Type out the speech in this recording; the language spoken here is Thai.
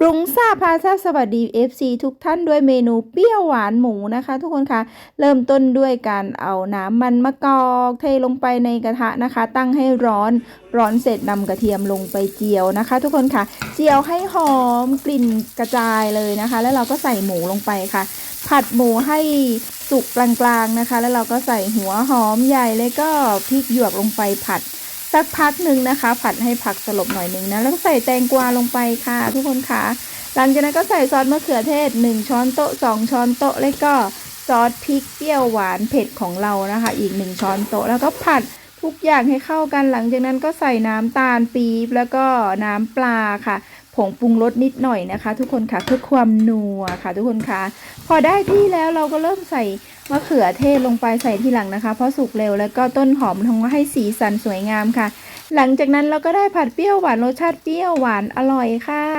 ปรุงซาพาซาสวัสดี FC ทุกท่านด้วยเมนูเปรี้ยวหวานหมูนะคะ ทุกคนคะเริ่มต้นด้วยการเอาน้ำมันมะกอกเทลงไปในกระทะนะคะ ตั้งให้ร้อนร้อนเสร็จนำกระเทียมลงไปเจียวนะคะ ทุกคนค่ะ เจียวให้หอมกลิ่นกระจายเลยนะคะ แล้วเราก็ใส่หมูลงไปค่ะ ผัดหมูให้สุกกลางๆนะคะ แล้วเราก็ใส่หัวหอมใหญ่แล้วก็พริกหยวกลงไปผัด สักพักหนึ่งนะคะ ผัดให้ผักสลบหน่อยหนึ่งนะแล้วก็ใส่แตงกวาลงไปค่ะ ทุกคนค่ะ หลังจากนั้นก็ใส่ซอสมะเขือเทศ 1 ช้อนโต๊ะ 2 ช้อนโต๊ะแล้วก็ซอสพริกเปรี้ยวหวานเผ็ดของเรานะคะ อีก 1 ช้อนโต๊ะแล้วก็ผัดทุกอย่างให้เข้ากันหลังจากนั้นก็ใส่น้ำตาลปี๊บแล้วก็น้ำปลาค่ะผงปรุงรสนิดหน่อยนะคะ ทุกคนค่ะเพื่อความนัวค่ะ ทุกคนค่ะ พอได้ที่แล้วเราก็เริ่มใส่ มะเขือเทศลงไปใส่ทีหลังนะคะ เพราะสุกเร็วแล้วก็ต้นหอมทำให้สีสันสวยงามค่ะ หลังจากนั้นเราก็ได้ผัดเปรี้ยวหวานรสชาติเปรี้ยวหวานอร่อยค่ะ